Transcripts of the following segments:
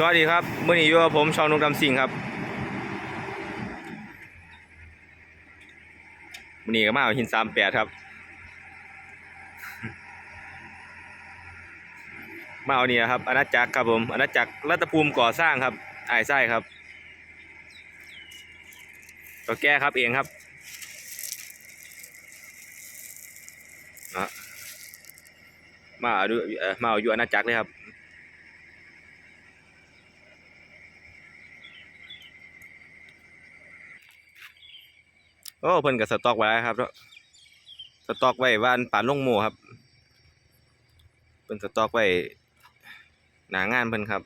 สวัสดีครับมื่อนี้อยู่กับผมชาวนุกดำสิงครับมื่อนี้ก็มาเอาหินสามแปดครับ มาเอาเนี่ยครับอาณาจักรครับผมอาณาจักรรัตภูมิก่อสร้างครับไอ้ไส้ครับตัวแก้ครับเองครับมาเอาดูเออมาเอาอยู่อาณาจักรเลยครับ โอ้เพิ่นกับสต็อกไว้ครับแล้วสต็อกไว้ว่านป่านลงโมครับเพิ่นสต็อกไว้หนางานเพิ่นครับ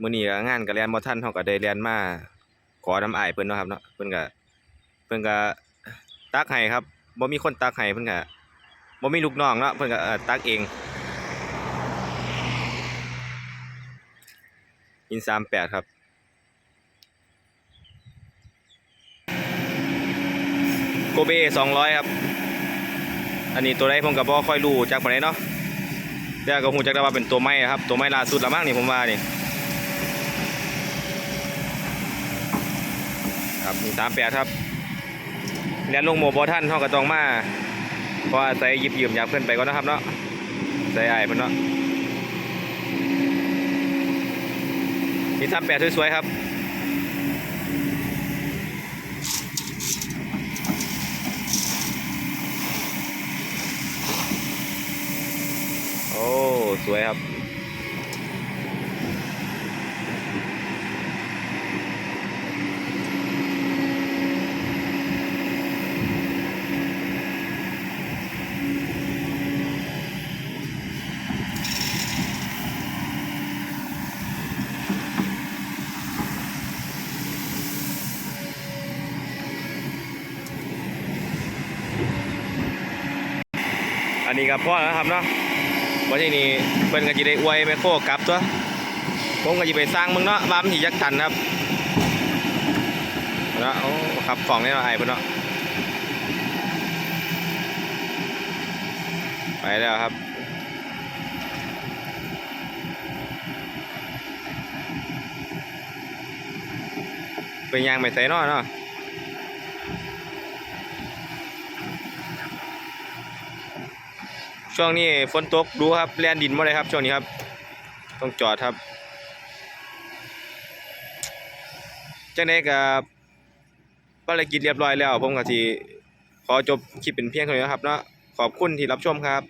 มื้อนี้งานก็แล่นบ่ทันเฮาก็ได้แล่นมาขอน้ำอายเพิ่นเนาะครับเนาะเพิ่นก็เพิ่นก็ตักให้ครับบ่มีคนตักให้เพิ่นก็บ่มีลูกน้องเนาะเพิ่นก็ตักเองอิน38ครับ โกเบสองร้อยครับ อันนี้ตัวใดผมกับบ่อค่อยรู้จากปานใดเนาะแต่ก็ฮู้จักได้ว่าเป็นตัวใหม่ครับ ตัวใหม่ล่าสุดละมั้งนี่ผมว่านี่ครับมีสามแปดครับเรียนลงโมบอท่านเฮาก็ต้องมาเพราะอาศัยหยิบยืมอยากเพิ่นไปก่อนนะครับเนาะใส่ไอ้เพิ่นเนาะมีสามแปดสวยๆครับ โอ้ สวยครับอันนี้ก็พอแล้วนะครับเนาะ วันที่นี้เพิ่นก็สิได้อวยแมคโครกลับตัวผมก็สิไปสร้างมึงเนาะว่ามันสิจักตันครับเนาะโอ้ครับของนี่เนาไอ้เพิ่นเนาะไปแล้วครับเป็นยางไม่ใส่เนาะเนาะ ช่วงนี้ฝนตกดูครับแลนดินบ่ได้ครับช่วงนี้ครับ ต้องจอดครับจังได้ก็ภารกิจเรียบร้อยแล้ว ผมก็สิขอจบคลิปเป็นเพียงเท่านี้ครับเนาะขอบคุณที่รับชมครับ